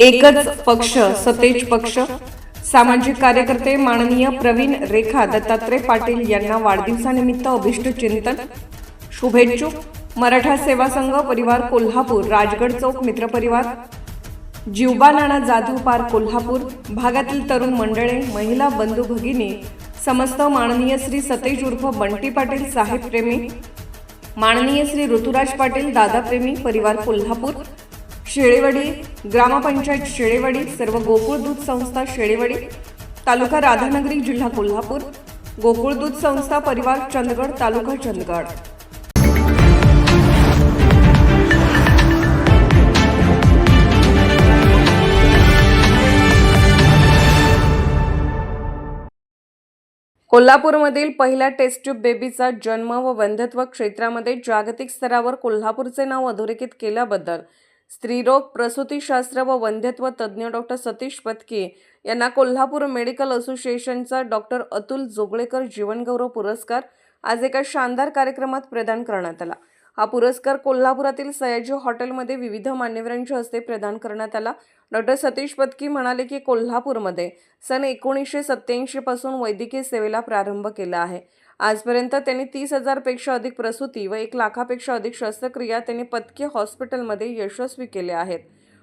एकच पक्ष सतेज पक्ष. सामाजिक कार्यकर्ते माननीय प्रवीण रेखा दत्तात्रय पाटील यांना वाढदिवसानिमित्त अभिष्ट चिंतन. शुभेच्छुक. मराठा सेवा संघ परिवार कोल्हापूर राजगड चौक मित्रपरिवार जिवबा नाना जाधव पार्क कोल्हापूर भागातील तरुण मंडळे महिला बंधू भगिनी समस्त माननीय श्री सतेज उर्फ बंटी पाटील साहेब प्रेमी. माननीय श्री ऋतुराज पाटील दादा प्रेमी परिवार कोल्हापूर. शेळेवाडी ग्रामपंचायत शेळेवाडी सर्व गोकुळ दूध संस्था शेळेवाडी तालुका राधानगरी जिल्हा कोल्हापूर गोकुळ दूध संस्था परिवार चंदगड तालुका चंदगड. कोल्हापूरमधील पहिल्या टेस्ट ट्यूब बेबीचा जन्म व वंधत्व क्षेत्रामध्ये जागतिक स्तरावर कोल्हापूरचे नाव अधोरेखित केल्याबद्दल स्त्रीरोग प्रसूतीशास्त्र व वंध्यत्व तज्ज्ञ डॉक्टर सतीश पत्के यांना कोल्हापूर मेडिकल असोसिएशनचा डॉक्टर अतुल जोगळेकर जीवनगौरव पुरस्कार आज एका शानदार कार्यक्रमात प्रदान करण्यात आला. हा पुरस्कार कोल्हापुरातील सयाजी हॉटेलमध्ये विविध मान्यवरांच्या हस्ते प्रदान करण्यात आला. डॉक्टर सतीश पत्की म्हणाले की कोल्हापूरमध्ये सन एकोणीसशे सत्त्याऐंशीपासून वैद्यकीय सेवेला प्रारंभ केला आहे. आजपर्यंत त्यांनी तीस हजारपेक्षा अधिक प्रसूती व एक लाखापेक्षा अधिक शस्त्रक्रिया त्यांनी पत्की हॉस्पिटलमध्ये यशस्वी केल्या आहेत.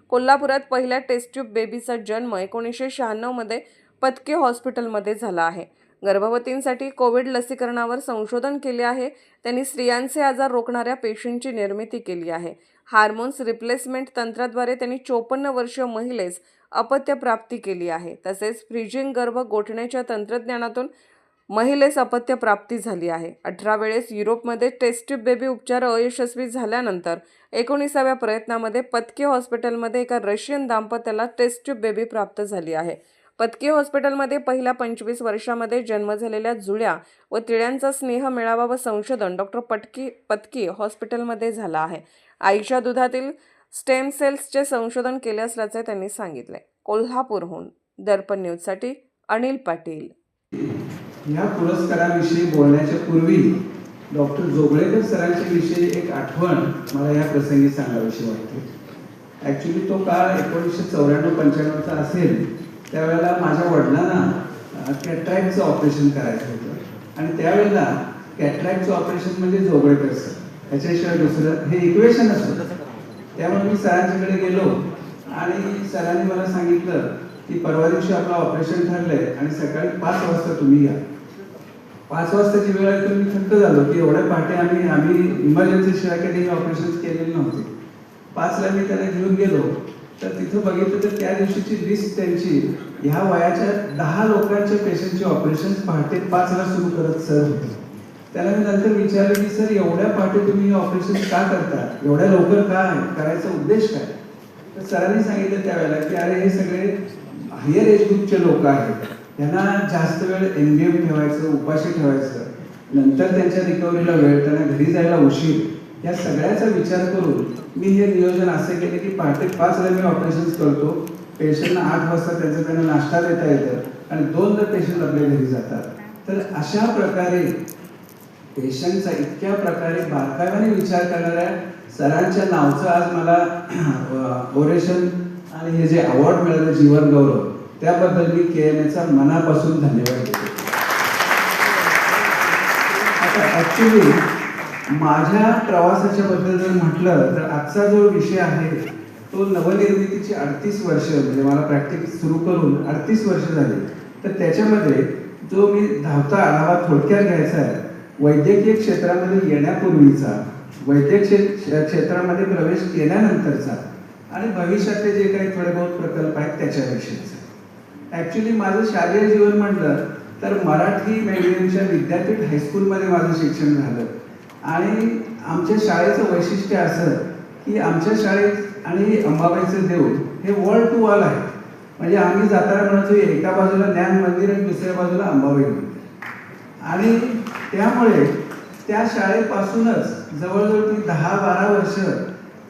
कोल्हापुरात पहिल्या टेस्ट ट्यूब बेबीचा जन्म एकोणीसशे शहाण्णवमध्ये पत्के हॉस्पिटलमध्ये झाला आहे. गर्भवतींसाठी कोविड लसीकरणावर संशोधन केले आहे. त्यांनी स्त्रियांचे आजार रोखणाऱ्या पेशींची निर्मिती केली आहे. हार्मोन्स रिप्लेसमेंट तंत्राद्वारे त्यांनी चोपन्न वर्षीय महिलेस अपत्यप्राप्ती केली आहे. तसेच फ्रिजिंग गर्भ गोठण्याच्या तंत्रज्ञानातून महिलेस अपत्यप्राप्ती झाली आहे. अठरा वेळेस युरोपमध्ये टेस्टिप बेबी उपचार अयशस्वी झाल्यानंतर एकोणीसाव्या प्रयत्नामध्ये पतके हॉस्पिटलमध्ये एका रशियन दाम्पत्याला टेस्टिप बेबी प्राप्त झाली आहे. पतके हॉस्पिटलमध्ये पहिल्या पंचवीस वर्षामध्ये जन्म झालेल्या जुळ्या व तिळ्यांचा स्नेह मिळावा व संशोधन डॉक्टर पटकी पतकी हॉस्पिटलमध्ये झाला आहे. आईच्या दुधातील स्टेम सेल्सचे संशोधन केले असल्याचे त्यांनी सांगितले. कोल्हापूरहून दर्पण न्यूजसाठी अनिल पाटील. ह्या पुरस्काराविषयी बोलण्याच्या पूर्वी डॉक्टर जोगळेकर सरांच्या विषयी एक आठवण मला या प्रसंगी सांगावीशी वाटते. ॲक्च्युली तो काळ एकोणीसशे चौऱ्याण्णव पंच्याण्णवचा असेल त्यावेळेला माझ्या वडिलांना कॅट्रॅक्टचं ऑपरेशन करायचं होतं. आणि त्यावेळेला कॅट्रॅक्टचं ऑपरेशन म्हणजे जोगळेकर सर. ह्याच्याशिवाय दुसरं हे इक्वेशनच होतं त्यामुळे मी सरांच्याकडे गेलो आणि सरांनी मला सांगितलं की परवा दिवशी आपलं ऑपरेशन ठरलंय आणि सकाळी पाच वाजता तुम्ही या. पाच वाजताची वेळ आहे तर मी थक्क झालो की एवढ्या पहाटे आम्ही आम्ही इमर्जन्सी शिवाय ऑपरेशन्स ऑपरेशन केलेले नव्हते. पाचला मी त्याला घेऊन गेलो. तर तिथं बघितलं तर त्या दिवशीची लिस्ट त्यांची. ह्या वयाच्या दहा लोकांच्या पेशंटचे ऑपरेशन पहाटे पाचला सुरू करत सर होते. त्याला मी नंतर विचारलं की सर एवढ्या पहाटे तुम्ही हे ऑपरेशन का करता? एवढ्या लवकर का आहे? करायचा उद्देश काय? तर सरांनी सांगितलं त्यावेळेला की अरे हे सगळे हायर एज ग्रुपचे लोक आहेत. त्यांना जास्त वेळ एनगेम ठेवायचं उपाशी ठेवायचं नंतर त्यांच्या रिकव्हरीला वेळ त्यांना घरी जायला उशीर या सगळ्याचा विचार करून मी हे नियोजन असे केले की पहाटे पाचला मी ऑपरेशन करतो. पेशंटना आठ वाजता त्यांचा त्यांना नाश्ता देता येतं आणि दोनदा पेशंट आपल्या घरी जातात. तर अशा प्रकारे पेशंटचा इतक्या प्रकारे बारकाव्याने विचार करणाऱ्या सरांच्या नावचं आज मला ओरेशन आणि हे जे अवॉर्ड मिळालं जीवन गौरव त्याबद्दल मी के एम एचा मनापासून धन्यवाद देतो. आता ऍक्च्युली माझ्या प्रवासाच्या बद्दल जर म्हटलं तर आजचा जो विषय आहे तो नवनिर्मितीची अडतीस वर्ष म्हणजे मला प्रॅक्टिस सुरू करून अडतीस वर्ष झाली. तर त्याच्यामध्ये जो मी धावता आढावा थोडक्यात घ्यायचा आहे वैद्यकीय क्षेत्रामध्ये येण्यापूर्वीचा वैद्यकीय क्षेत्रामध्ये प्रवेश केल्यानंतरचा आणि भविष्यातले जे काही थोडे बहुत प्रकल्प आहेत त्याच्याविषयीचा. ऍक्च्युली माझं शालेय जीवन म्हटलं तर मराठी मेडियमच्या विद्यापीठ हायस्कूलमध्ये माझं शिक्षण झालं. आणि आमच्या शाळेचं वैशिष्ट्य असं की आमच्या शाळेत आणि अंबाबाईचं देऊळ हे वॉल टू वॉल आहे. म्हणजे आम्ही जाताना म्हणायचो एका बाजूला ज्ञान मंदिर आणि दुसऱ्या बाजूला अंबाबाई मंदिर. आणि त्यामुळे त्या शाळेपासूनच जवळजवळ ती दहा बारा वर्ष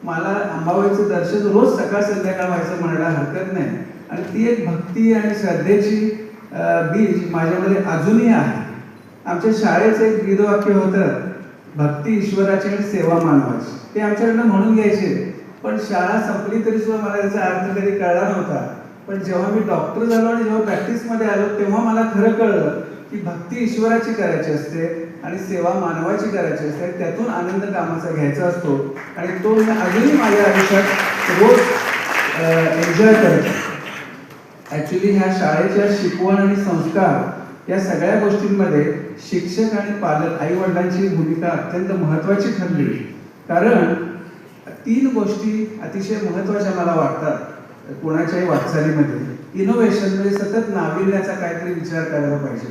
मला अंबाबाईचं दर्शन रोज सकाळ संध्याकाळ व्हायचं म्हणायला हरकत नाही. आणि ती एक भक्ती आणि श्रद्धेची बीज माझ्यामध्ये अजूनही आहे. आमच्या शाळेचं एक गीतवाक्य होतं भक्ती ईश्वराची आणि सेवा मानवाची. ते आमच्याकडनं म्हणून घ्यायचे. पण शाळा संपली तरी सुद्धा मला याचा अर्थ कधी कळला नव्हता. पण जेव्हा मी डॉक्टर झालो आणि जेव्हा प्रॅक्टिसमध्ये आलो तेव्हा मला खरं कळलं की भक्ती ईश्वराची करायची असते आणि सेवा मानवाची करायची असते. त्यातून आनंद कामाचा घ्यायचा असतो. आणि तो मी अजूनही माझ्या आयुष्यात रोज एन्जॉय करतो. ॲक्च्युली ह्या शाळेच्या शिकवण आणि संस्कार या सगळ्या गोष्टींमध्ये शिक्षक आणि पालक आई वडिलांची भूमिका अत्यंत महत्त्वाची ठरली कारण तीन गोष्टी अतिशय महत्त्वाच्या मला वाटतात कोणाच्याही वाटचालीमध्ये. इनोव्हेशन म्हणजे सतत नाविन्याचा काहीतरी विचार करायला पाहिजे.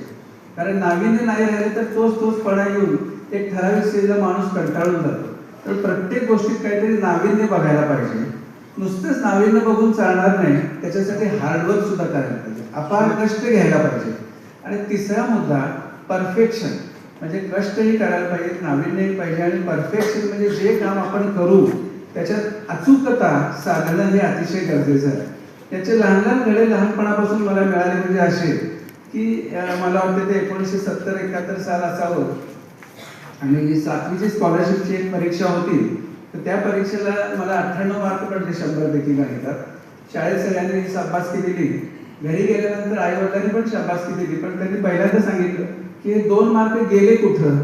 कारण नाविन्य नाही राहिले तर तोच तोच पडा येऊन एक ठराविक स्टेजला माणूस कंटाळून जातो. तर प्रत्येक गोष्टीत काहीतरी नाविन्य बघायला पाहिजे. नुसतंच नाविन्य बघून चालणार नाही त्याच्यासाठी हार्डवर्क सुद्धा करायला पाहिजे. अपार कष्ट घ्यायला पाहिजे. आणि तिसरा मुद्दा परफेक्शन म्हणजे कष्टही करायला पाहिजे नाविन्यही पाहिजे आणि परफेक्शन म्हणजे जे काम आपण करू त्याच्यात अचूकता साधणं हे अतिशय गरजेचं आहे. त्याचे लहान लहान धडे लहानपणापासून मला मिळाले म्हणजे असे की मला वाटतं ते एकोणीसशे सत्तर एकाहत्तर साल असावं. आणि सातवीची स्कॉलरशिपची एक परीक्षा होती. तर त्या परीक्षेला मला अठ्ठ्याण्णव मार्क पडले शंभरपैकी गणितात शाळेत सगळ्यांनी शाबासकी दिली घरी गेल्यानंतर आई वडिलांनी पण शाबासकी दिली पण त्यांनी पहिल्यांदा सांगितलं की हे दोन मार्क गेले कुठं?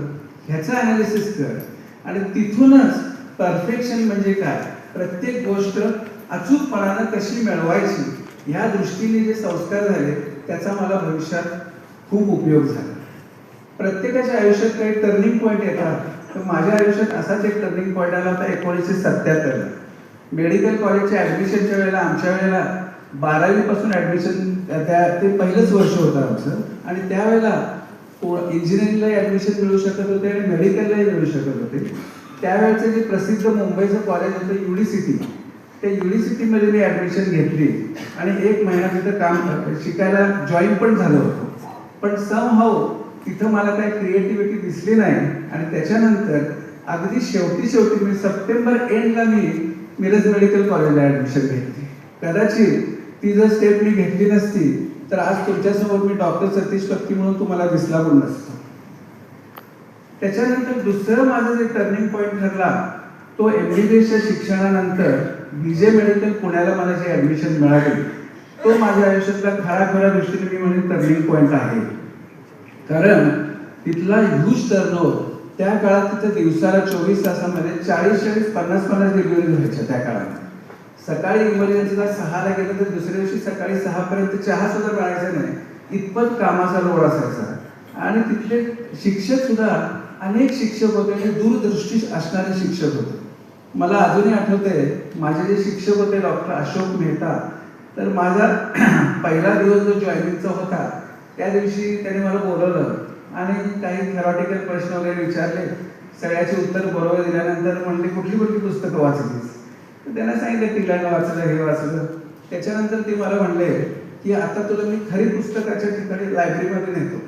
ह्याचं अनालिसिस कर. आणि तिथूनच परफेक्शन म्हणजे काय? प्रत्येक गोष्ट अचूकपणानं कशी मिळवायची? ह्या दृष्टीने जे संस्कार झाले त्याचा मला भविष्यात खूप उपयोग झाला. प्रत्येकाच्या आयुष्यात काही टर्निंग पॉईंट येतात. तर माझ्या आयुष्यात असाच एक टर्निंग पॉईंट आला होता एकोणीसशे सत्त्याहत्तरला मेडिकल कॉलेजच्या ऍडमिशनच्या वेळेला आमच्या वेळेला बारावीपासून ॲडमिशन ऍडमिशन त्या ते पहिलंच वर्ष होतं आमचं. आणि त्यावेळेला इंजिनिअरिंगलाही ऍडमिशन मिळू शकत होते आणि मेडिकललाही मिळू शकत होते. त्यावेळेचं जे प्रसिद्ध मुंबईचं कॉलेज होतं युनिसिटी त्या युनिव्हर्सिटीमध्ये मी ऍडमिशन घेतली. आणि एक महिना तिथं काम शिकायला जॉईन पण झालं होतं. पण सम हाऊ तिथं मला काही क्रिएटिव्हिटी दिसली नाही. आणि त्याच्यानंतर अगदी शेवटी शेवटी मी सप्टेंबर एंडला मी मिरज मेडिकल कॉलेजला ऍडमिशन घेतली. कदाचित ती जर स्टेप मी घेतली नसती तर आज तुमच्यासमोर मी डॉक्टर सतीश कक्की म्हणून तुम्हाला दिसला पण नसतो त्याच्यानंतर दुसरं माझं जे टर्निंग पॉईंट ठरला तो एमबीबीएसच्या शिक्षणानंतर विजय मेडिकल पुण्याला मला जे ऍडमिशन मिळाले तो माझ्या आयुष्यातला खऱ्या दृष्टीने मी म्हणजे टर्निंग पॉईंट आहे. कारण तिथला ह्यूज टर्नओव्हर त्या काळात तिथं दिवसाला चोवीस तासामध्ये चाळीस चाळीस पन्नास पन्नास डिलिव्हरी व्हायच्या त्या काळात. सकाळी इमर्जन्सीला सहाला गेलं तर दुसऱ्या दिवशी सकाळी सहा पर्यंत चहा सुद्धा मिळायचा नाही. इतपत कामाचा लोड असायचा. आणि तिथले शिक्षक सुद्धा अनेक शिक्षक होते आणि दूरदृष्टी असणारे शिक्षक होते. मला अजूनही आठवते माझे जे शिक्षक होते डॉक्टर अशोक मेहता तर माझा पहिला दिवस जो जॉईनिंगचा होता त्या दिवशी त्याने मला बोलवलं आणि काही थेरॉटिकल प्रश्न वगैरे विचारले. सगळ्याचे उत्तर बरोबर दिल्यानंतर म्हणले कुठली कुठली पुस्तकं वाचलीस? तर त्यांना सांगितलं टिलानं वाचलं हे वाचलं. त्याच्यानंतर ते मला म्हणले की आता तुला मी खरी पुस्तकाच्या ठिकाणी लायब्ररीमध्ये नेतो.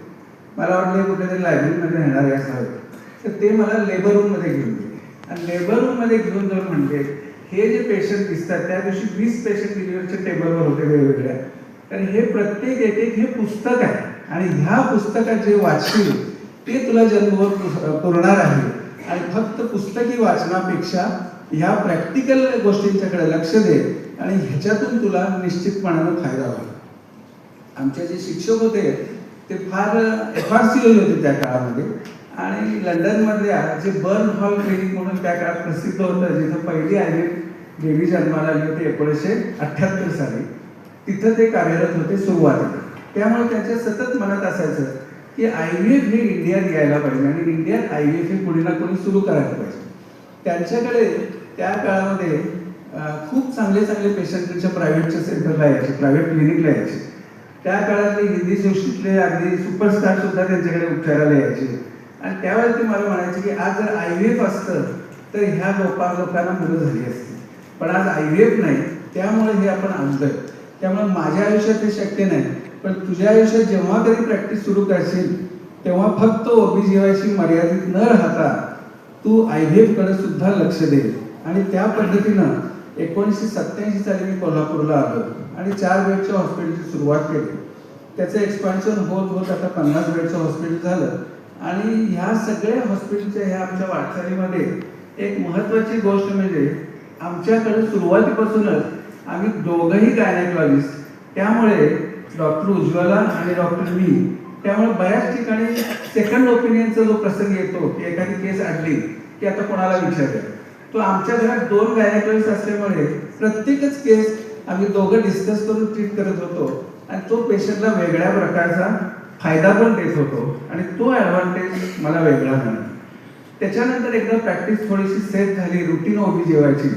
मला वाटलं कुठेतरी लायब्ररीमध्ये नेणार आहे असं. तर ते मला लेबर रूममध्ये घेऊन गेले. आणि लेबर रूममध्ये घेऊन जाऊन म्हणले हे जे पेशंट दिसतात त्या दिवशी वीस पेशंट डिलिव्हरीच्या टेबलवर होते वेगवेगळ्या. तर हे प्रत्येक एक एक हे पुस्तक आहे. आणि ह्या पुस्तकात जे वाचशील ते तुला जन्मभर पुरणार आहे. आणि फक्त पुस्तकी वाचनापेक्षा ह्या प्रॅक्टिकल गोष्टींच्याकडे लक्ष दे आणि ह्याच्यातून तुला निश्चितपणानं फायदा होईल. आमचे जे शिक्षक होते ते फार एफ आर सी होते त्या काळामध्ये. आणि लंडनमधल्या जे बर्न हॉल क्लिनिक म्हणून त्या काळात प्रसिद्ध होतं जिथं पहिली आय देवी जन्माला आली होती एकोणीसशे अठ्ठ्याहत्तर साली. तिथं ते कार्यरत होते सुरुवातीला. त्यामुळे त्यांच्या सतत मनात असायचं की आय व्ही एफ हे इंडियात यायला पाहिजे आणि इंडियात आय व्ही एफ हे कुणी ना कोणी सुरू करायला पाहिजे. त्यांच्याकडे त्या काळामध्ये खूप चांगले चांगले पेशंट त्यांच्या प्रायव्हेटच्या सेंटरला यायचे प्रायव्हेट क्लिनिकला यायचे. त्या काळातले हिंदी सृष्टीतले अगदी सुपरस्टार सुद्धा त्यांच्याकडे उपचाराला यायचे. आणि त्यावेळेस ते मला म्हणायचे की आज जर आय व्ही एफ असतं तर ह्या लोकां लोकांना मुलं झाली असती. पण आज आय व्ही एफ नाही त्यामुळे हे आपण आणलं त्यामुळे माझ्या आयुष्यात हे शक्य नाही. पण तुझ्या आयुष्यात जेव्हा कधी प्रॅक्टिस सुरू करशील तेव्हा फक्त ओबीजीवायशी मर्यादित न राहता तू आय व्ही एफकडे सुद्धा लक्ष दे. आणि त्या पद्धतीनं एकोणीसशे सत्त्याऐंशी साली मी कोल्हापूरला आलो आणि चार बेडच्या हॉस्पिटलची सुरुवात केली. त्याचं एक्सपान्शन होत होत आता पन्नास बेडचं हॉस्पिटल झालं. आणि ह्या सगळ्या हॉस्पिटलच्या ह्या आमच्या वाटचालीमध्ये एक महत्त्वाची गोष्ट म्हणजे आमच्याकडे सुरुवातीपासूनच आम्ही दोघंही गायनेकॉलॉजिस्ट त्यामुळे डॉक्टर उज्ज्वला आणि डॉक्टर मी. त्यामुळे बऱ्याच ठिकाणी सेकंड ओपिनियनचा जो प्रसंग येतो की एखादी केस आणली की आता कोणाला विचारूया तो आमच्या घरात दोन गायनेकॉलॉजिस्ट असल्यामुळे प्रत्येकच केस आम्ही दोघं डिस्कस करून ट्रीट करत होतो. आणि तो पेशंटला वेगळ्या प्रकारचा फायदा पण देत होतो आणि तो ॲडव्हान्टेज मला वेगळा झाला. त्याच्यानंतर एकदा प्रॅक्टिस थोडीशी सेट झाली रुटीन ओबी जेवायची.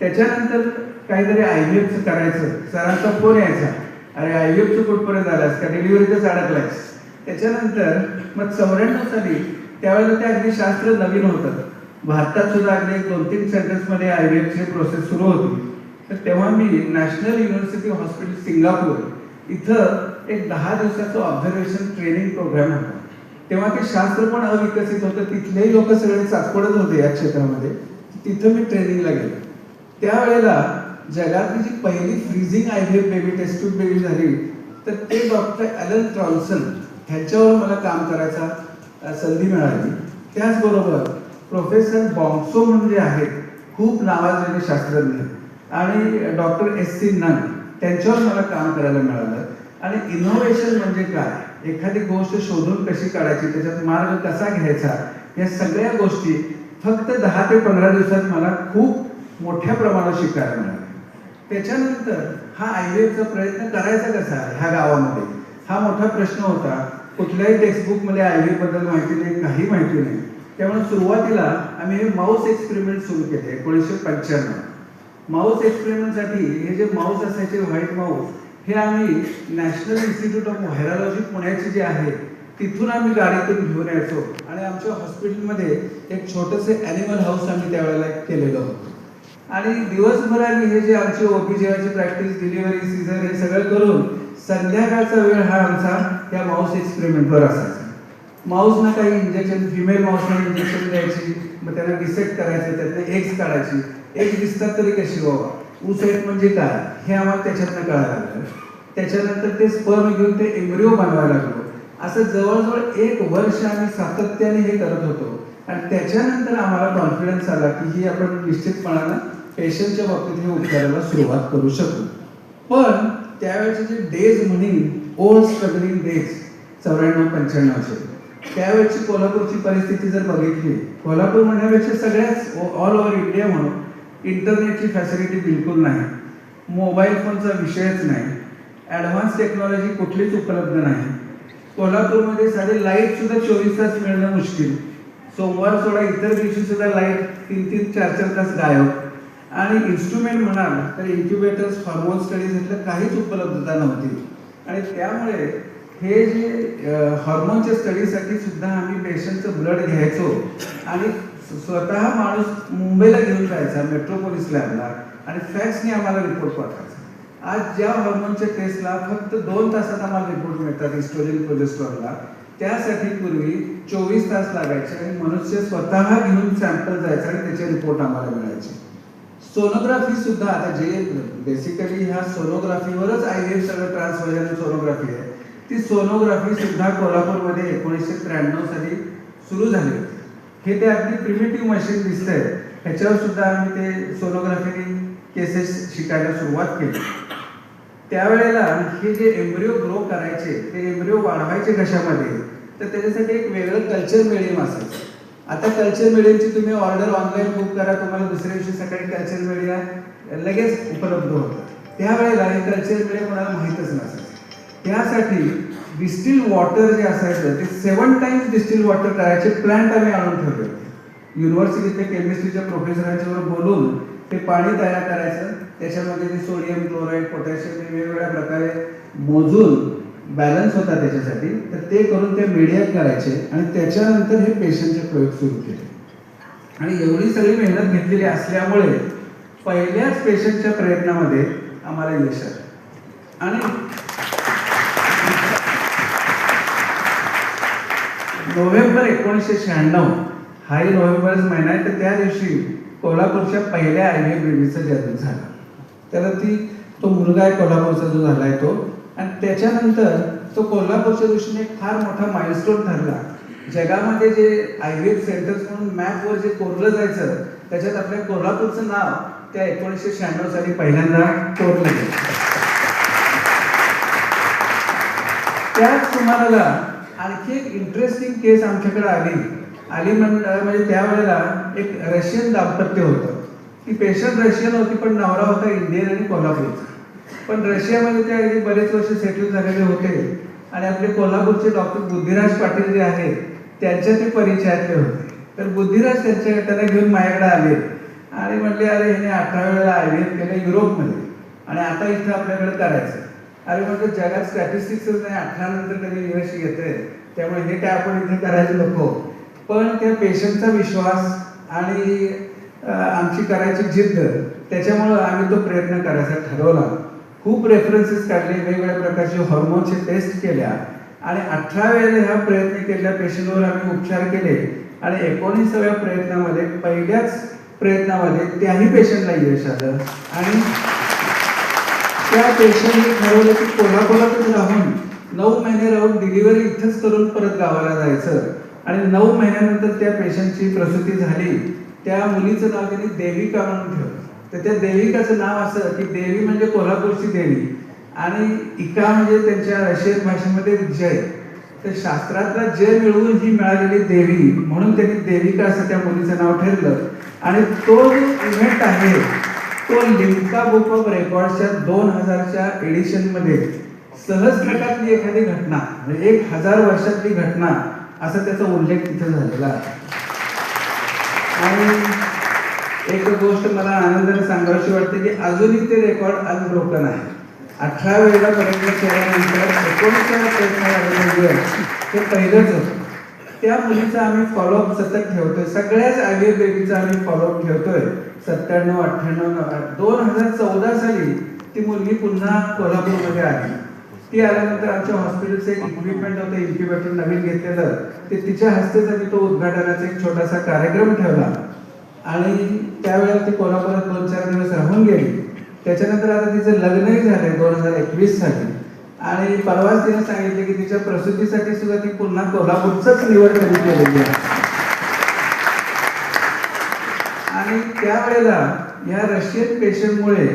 त्याच्यानंतर काहीतरी आय व्ही एफचं करायचं सरांचा फोन यायचा. अरे आय व्ही एफचं कुठपर्यंत आलास? का डिलिव्हरीतच अडकलायस? त्याच्यानंतर मग चौऱ्याण्णव साली त्यावेळेला ते अगदी शास्त्र नवीन होतं. भारतात सुद्धा अगदी दोन तीन सेंटर्समध्ये आय व्ही एफची प्रोसेस सुरू होती. तर तेव्हा मी नॅशनल युनिव्हर्सिटी हॉस्पिटल सिंगापूर इथं एक दहा दिवसाचं ऑब्झर्वेशन ट्रेनिंग प्रोग्राम होता. तेव्हा ते शास्त्र पण अविकसित होतं. तिथलेही लोक सगळे चाचपडत होते या क्षेत्रामध्ये. तिथं मी ट्रेनिंगला गेलो. त्यावेळेला जगातली जी पहिली freezing I V baby test tube baby झाली तर ते डॉक्टर ॲलन ट्रॉन्सन ह्यांच्यावर मला काम करायचा संधी मिळाली. त्याचबरोबर प्रोफेसर बॉम्सो म्हणजे आहेत खूप नावाजलेले शास्त्रज्ञ आणि डॉक्टर एस सी नन त्यांच्यावर मला काम करायला मिळालं. आणि इनोव्हेशन म्हणजे काय? एखादी गोष्ट शोधून कशी काढायची त्याच्यात मार्ग कसा घ्यायचा या सगळ्या गोष्टी फक्त दहा ते पंधरा दिवसात मला खूप मोठ्या प्रमाणात शिकायला मिळाल्या त्याच्यानंतर हा आयव्हीएफचा प्रयत्न करायचा कसा ह्या गावामध्ये? हा मोठा प्रश्न होता. कुठल्याही टेक्स्टबुकमध्ये मध्ये बद्दल माहिती नाही काही माहिती नाही. त्यामुळे सुरुवातीला आम्ही हे माऊस एक्सपेरिमेंट सुरू केले एकोणीसशे पंच्याण्णव. माऊस एक्सपेरिमेंटसाठी हे जे माऊस असायचे व्हाईट माऊस हे आम्ही नॅशनल इन्स्टिट्यूट ऑफ व्हायरॉलॉजी पुण्याची जी आहे तिथून आम्ही गाडीतून घेऊन यायचो. आणि आमच्या हॉस्पिटलमध्ये एक छोटंसं ॲनिमल हाऊस आम्ही त्यावेळेला केलेलं होतं. आणि दिवसभर आम्ही हे जे आमची ओपी जेवायची प्रॅक्टिस डिलिव्हरी सीझन हे सगळं करून संध्याकाळचा वेळ हा आमचा त्या माऊस एक्सपेरिमेंटवर असायचा. माऊसना काही इंजेक्शन फिमेल माऊसना इंजेक्शन द्यायची मग त्यांना डिसेक्ट करायचं त्यातनं एग्स काढायची. एग्स दिसतात तरी कशी व्हावा ऊसाईट म्हणजे काय? हे आम्हाला त्याच्यातनं कळायला लागलं. त्याच्यानंतर ते स्पर्म घेऊन ते एम्ब्रिओ बनवायला लागलो. असं जवळजवळ एक वर्ष आम्ही सातत्याने हे करत होतो. आणि त्याच्यानंतर आम्हाला कॉन्फिडन्स आला की ही आपण निश्चितपणानं पेशंटच्या बाबतीत हे उपचाराला सुरुवात करू शकू. पण त्यावेळेचे जे डेज म्हणील ओल्ड स्ट्रगलिंग डेज चौऱ्याण्णव पंच्याण्णवचे त्यावेळेची कोल्हापूरची परिस्थिती जर बघितली कोल्हापूर म्हणण्यापेक्षा सगळ्याच ऑल ओव्हर इंडिया म्हणून इंटरनेटची फॅसिलिटी बिलकुल नाही. मोबाईल फोनचा विषयच नाही. ॲडव्हान्स टेक्नॉलॉजी कुठलीच उपलब्ध नाही. कोल्हापूरमध्ये साधे लाइट सुद्धा चोवीस तास मिळणं मुश्किल. सोमवार सोडा इतर दिवशी सुद्धा लाइट तीन तीन चार चार तास गायब. आणि इन्स्ट्रुमेंट म्हणाल तर इन्क्युबेटर्स हॉर्मोन स्टडीज इथलं काहीच उपलब्धता नव्हती. आणि त्यामुळे हे जे हॉर्मोनच्या स्टडीसाठी सुद्धा आम्ही पेशंटचं ब्लड घ्यायचो. आणि स्वतः माणूस मुंबईला घेऊन जायचा मेट्रोपोलिस लॅबला आणि फॅक्सने आम्हाला रिपोर्ट पाठवायचा. आज ज्या हॉर्मोनच्या टेस्टला फक्त दोन तासात आम्हाला रिपोर्ट मिळतात इस्ट्रोजन प्रोजेस्ट्रॉनला त्यासाठी पूर्वी चोवीस तास लागायचे आणि मनुष्य स्वतः घेऊन सॅम्पल जायचा आणि त्याचे रिपोर्ट आम्हाला मिळायचे. सोनोग्राफी सुद्धा आता जे बेसिकली ह्या सोनोग्राफीवरच आय व्ही एफ सगळं ट्रान्सव्हर्जन सोनोग्राफी आहे. ती सोनोग्राफी सुद्धा कोल्हापूरमध्ये एकोणीसशे त्र्याण्णव साली सुरू झाली. होती हे ते अगदी प्रिमेटिव्ह मशीन दिसतंय. ह्याच्यावर सुद्धा आम्ही ते सोनोग्राफीने केसेस शिकायला सुरुवात केली. त्यावेळेला हे जे एम्ब्रिओ ग्रो करायचे ते एम्ब्रिओ वाढवायचे कशामध्ये? तर त्याच्यासाठी एक वेगळं कल्चर मिडियम असायचं. आता कल्चर मिडियमची तुम्ही ऑर्डर ऑनलाईन बुक करा तुम्हाला दुसऱ्या दिवशी सकाळी कल्चर मीडिया लगेच उपलब्ध होतं. त्यावेळेला हे कल्चर मीडिया कोणाला माहीतच नसायचं त्यासाठी डिस्टिल वॉटर जे असायचं ते सेवन टाइम्स डिस्टिल वॉटर करायचे प्लांट आम्ही आणून ठेवले. युनिव्हर्सिटीतल्या केमिस्ट्रीच्या प्रोफेसरांच्यावर बोलून ते पाणी तयार करायचं. त्याच्यामध्ये ते सोडियम क्लोराईड पोटॅशियम हे वेगवेगळ्या प्रकारे मोजून बॅलन्स होता त्याच्यासाठी तर ते करून ते मीडियात करायचे आणि त्याच्यानंतर हे पेशंटचे प्रयोग सुरू केले. आणि एवढी सगळी मेहनत घेतलेली असल्यामुळे पहिल्याच पेशंटच्या प्रयत्नामध्ये आम्हाला यश आलं. आणि नोव्हेंबर एकोणीसशे शहाण्णव हाही नोव्हेंबरच महिना आहे तर त्या दिवशी कोल्हापूरच्या पहिल्या आय व्ही बेबीचा जन्म झाला. त्याला ती तो मुलगा आहे कोल्हापूरचा जो झाला आहे तो आणि त्याच्यानंतर तो कोल्हापूरच्या दृष्टीने फार मोठा माइलस्टोन ठरला. जगामध्ये जे आय सेंटर्स म्हणून मॅपवर जे कोरलं जायचं त्याच्यात आपल्या कोल्हापूरचं नाव त्या एकोणीसशे शहाण्णव साली पहिल्यांदा कोरलं गेलं. त्याच सुमाराला आणखी एक इंटरेस्टिंग केस आमच्याकडे आली. आली म्हणजे त्यावेळेला एक रशियन दाम्पत्य होतं. ती पेशंट रशियन होती पण नवरा होता इंडियन आणि कोल्हापूरचा. पण रशियामध्ये त्या आधी बरेच वर्ष सेटल झालेले होते. आणि आपले कोल्हापूरचे डॉक्टर बुद्धिराज पाटील जे आहेत त्यांच्या ते परिचयातले होते. तर बुद्धिराज त्यांच्या त्याला घेऊन माझ्याकडे आले. आणि म्हणले अरे ह्याने अठरा वेळेला आय व्ही एफ केलं युरोपमध्ये. आणि आता इथं आपल्याकडे करायचं. अरे म्हणजे जगात स्टॅटिस्टिक्स नाही अठरा नंतर कधी यश येते त्यामुळे हे काय आपण इथे करायचं नको. पण त्या पेशंटचा विश्वास आणि आमची करायची जिद्द त्याच्यामुळं आम्ही तो प्रयत्न करायचा ठरवला. खूप रेफरन्सेस काढले वेगवेगळ्या प्रकारचे हॉर्मोनचे टेस्ट केल्या आणि अठरा वेळेला ह्या प्रयत्न केलेल्या पेशंटवर आम्ही उपचार केले. आणि एकोणीसाव्या प्रयत्नामध्ये पहिल्याच प्रयत्नामध्ये त्याही पेशंटला यश आलं. आणि त्या पेशंटने ठरवलं की कोल्हापुरातच राहून नऊ महिने राहून डिलिव्हरी इथंच करून परत गावाला जायचं. आणि नऊ महिन्यानंतर त्या पेशंटची प्रसूती झाली. त्या मुलीचं नाव त्यांनी देविका म्हणून ठेवलं. तर त्या देविकाचं नाव असं की देवी म्हणजे कोल्हापूरची देवी. आणि इका म्हणजे त्यांच्या रशियन भाषेमध्ये जय. तर शास्त्रातला जय मिळवून ही मिळालेली देवी म्हणून त्यांनी देविका असं त्या मुलीचं नाव ठरलं. आणि तो इव्हेंट आहे तो लिम्का बुक ऑफ रेकॉर्डच्या दोन हजारच्या एडिशनमध्ये सहज प्रकारची एखादी घटना म्हणजे एक हजार वर्षातली घटना असा त्याचा उल्लेख तिथे झालेला आहे. आणि एक गोष्ट मला आनंदाने सांगावीशी वाटते की अजूनही ते रेकॉर्ड अनब्रोकन आहे. अठरा वेळेला पर्यंत केल्यानंतर एकोणीसच्या ते पहिलंच होतं. त्या मुलीचा आम्ही फॉलोअप सतत ठेवतोय. सगळ्याच आगीर बेबीचा आम्ही फॉलोअप ठेवतोय. सत्त्याण्णव अठ्ठ्याण्णव दोन हजार चौदा साली ती मुलगी पुन्हा कोल्हापूरमध्ये आली. ती आल्यानंतर आमच्या हॉस्पिटलचं एक इक्विपमेंट होतं इन्क्युबेटर नवीन घेतलेलं. ते तिच्या हस्तेच आम्ही तो उद्घाटनाचा एक छोटासा कार्यक्रम ठेवला. आणि त्यावेळेला ती कोल्हापुरात दोन चार दिवस राहून गेली. त्याच्यानंतर आता तिचं लग्नही झालंय दोन हजार एकवीस साली आणि परवाच तिने सांगितले की तिच्या प्रसूतीसाठी सुद्धा ती पुन्हा कोल्हापूरचंच निवड कधी केलेली आहे. आणि त्यावेळेला या रशियन पेशंटमुळे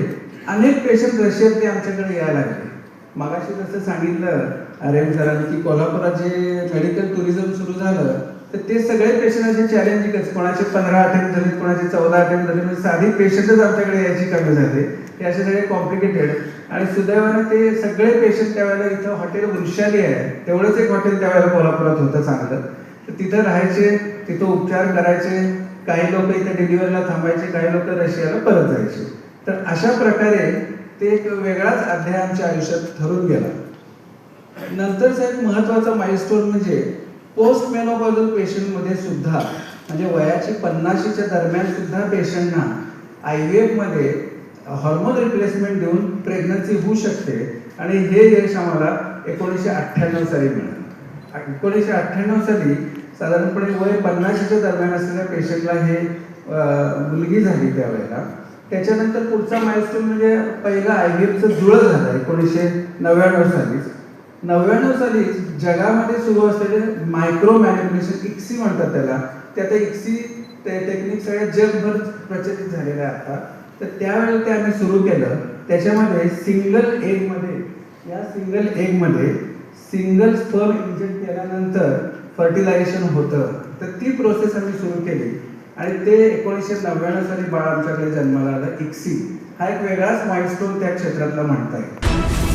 अनेक पेशंट रशियन आमच्याकडे यायला लागले. मगाशी जसं सांगितलं अरे सरांनी की कोल्हापुरात जे मेडिकल टुरिझम सुरू झालं तर ते सगळे पेशंट असे चॅलेंजिंगच कोणाचे पंधरा अटेम्प्ट झाले कोणाचे चौदा अटेम्प्ट झाले म्हणजे साधी पेशंटच आमच्याकडे यायची कमी झाले हे असे सगळे कॉम्प्लिकेटेड आणि सुदैवाने ते सगळे पेशंट त्यावेळेला इथं हॉटेल वृक्षाली आहे. तेवढंच एक हॉटेल त्यावेळेला कोल्हापुरात होतं चांगलं. तर तिथं राहायचे तिथं उपचार करायचे काही लोक इथे डिलिव्हरीला थांबायचे काही लोक रशियाला परत जायचे. तर अशा प्रकारे ते एक वेगळाच अध्याय आमच्या आयुष्यात ठरून गेला. नंतरचा एक महत्त्वाचा माइलस्टोन म्हणजे पोस्ट मेनोपॉझल पेशंटमध्ये सुद्धा म्हणजे वयाची पन्नाशीच्या दरम्यान सुद्धा पेशंटना आय व्ही एफमध्ये हॉर्मोन रिप्लेसमेंट देऊन प्रेग्नन्सी होऊ शकते. आणि हे यश आम्हाला एकोणीसशे अठ्ठ्याण्णव साली मिळालं. एकोणीसशे अठ्ठ्याण्णव साली साधारणपणे वय पन्नाशीच्या दरम्यान असलेल्या पेशंटला हे मुलगी झाली त्यावेळेला. त्याच्यानंतर पुढचा मायस्टोन म्हणजे पहिला आय व्ही एफचं जुळं झालं एकोणीसशे नव्याण्णव सालीच. नव्याण्णव साली जगामध्ये सुरू असलेले मायक्रो मॅनिप्युलेशन इक्सी म्हणतात त्याला. ते आता इक्सी ते टेक्निक सगळ्या जगभर प्रचलित झालेलं आहे आता. तर त्यावेळेला ते आम्ही सुरू केलं. त्याच्यामध्ये सिंगल एगमध्ये या सिंगल एगमध्ये सिंगल स्पर्म इंजेक्ट केल्यानंतर फर्टिलायझेशन होतं. तर ती प्रोसेस आम्ही सुरू केली. आणि ते एकोणीसशे नव्याण्णव साली बाळ आमच्याकडे जन्माला आलं इक्सी हा एक वेगळाच माइलस्टोन त्या क्षेत्रातला म्हणता येईल.